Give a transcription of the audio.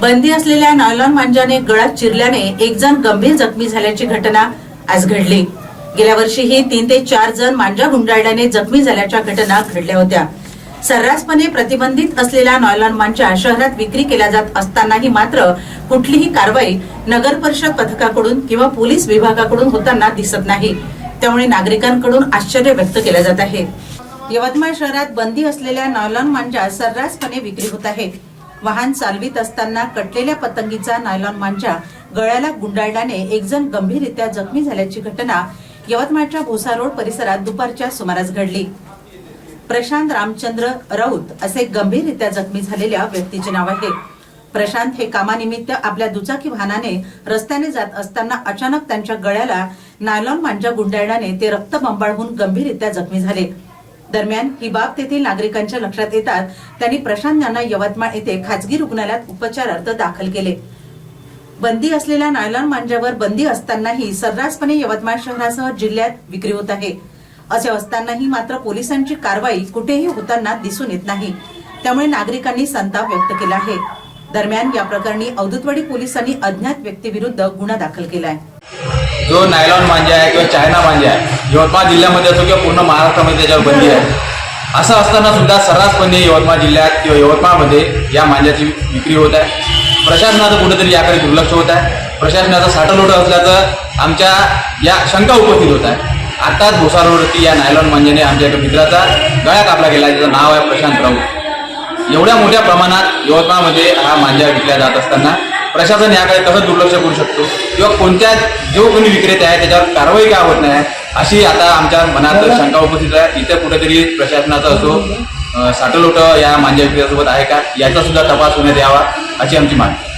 बंदी असलेल्या नायलॉन मांजाने गळा चिरल्याने एक जण गंभीर जखमी झाल्याची घटना आज घडली. गेल्या वर्षीही तीन ते चार जण मांजा गुंडाळल्याने जखमी झाल्याच्या घटना घडल्या होत्या. सर्रासपणे प्रतिबंधित असलेला नॉयलॉन मांजा शहरात विक्री केला जात असतानाही मात्र कुठलीही कारवाई नगर परिषद पथकाकडून किंवा पोलीस विभागाकडून होताना दिसत नाही. त्यामुळे नागरिकांकडून आश्चर्य व्यक्त केलं जात आहे. यवतमाळ शहरात बंदी असलेल्या नॉयलॉन मांजा सर्रासपणे विक्री होत आहेत. वाहन चालवित असताना कटलेल्या पतंगीचा नायलॉन मांजा गळ्याला गुंडाळल्याने एक जण गंभीररित्या जखमी झाल्याची घटना यवतमाळच्या भोसा रोड परिसरात दुपारच्या सुमारास घडली. प्रशांत रामचंद्र राऊत असे गंभीररित्या जखमी झालेल्या व्यक्तीचे नाव आहे. प्रशांत हे कामानिमित्त आपल्या दुचाकी वाहनाने रस्त्याने जात असताना अचानक त्यांच्या गळ्याला नायलॉन मांजा गुंडाळल्याने ते रक्तबंबाळ होऊन गंभीररित्या जखमी झाले. दरम्यान ही बाब तेथील नागरिकांच्या लक्षात येतात त्यांनी प्रशांत यांना यवतमाळ येथे खाजगी रुग्णालयात उपचारार्थ दाखल केले. बंदी असलेल्या नायलॉन मांजावर बंदी असतानाही सर्रासपणे यवतमाळ शहरासह जिल्ह्यात विक्री होत आहे. असे असतानाही मात्र पोलिसांची कारवाई कुठेही होताना दिसून येत नाही. त्यामुळे नागरिकांनी संताप व्यक्त केला आहे. दरम्यान या प्रकरणी अवधूतवाडी पोलिसांनी अज्ञात व्यक्तीविरुद्ध गुन्हा दाखल केला आहे जो नायलॉन मांजा आहे किंवा चायना मांजा आहे यवतमाळ जिल्ह्यामध्ये असो किंवा पूर्ण महाराष्ट्रामध्ये त्याच्यावर बंदी आहे. असं असताना सुद्धा सर्रासपणे यवतमाळ जिल्ह्यात किंवा यवतमाळमध्ये या मांजाची विक्री होत आहे. प्रशासनाचं कुठेतरी याकडे दुर्लक्ष होत आहे. प्रशासनाचा साठलोट असल्याचं आमच्या या शंका उपस्थित होत आहे. आत्ताच भोसा या नायलॉन मांजाने आमच्या एका मित्राचा गळा कापला गेला आहे. त्याचं नाव आहे प्रशांत राऊत. एवढ्या मोठ्या प्रमाणात यवतमाळमध्ये हा मांजा विकल्या जात असताना प्रशासन याकडे कसं दुर्लक्ष करू शकतो? किंवा कोणत्या जो कोणी विक्रेते आहे त्याच्यावर कारवाई का होत नाही? अशी आता आमच्या मनात शंका उपस्थित आहे. इथे कुठेतरी प्रशासनाचा असो साठलोट या मांजा विक्रेत्यासोबत आहे का? याचा सुद्धा तपास होण्यात यावा अशी आमची मागणी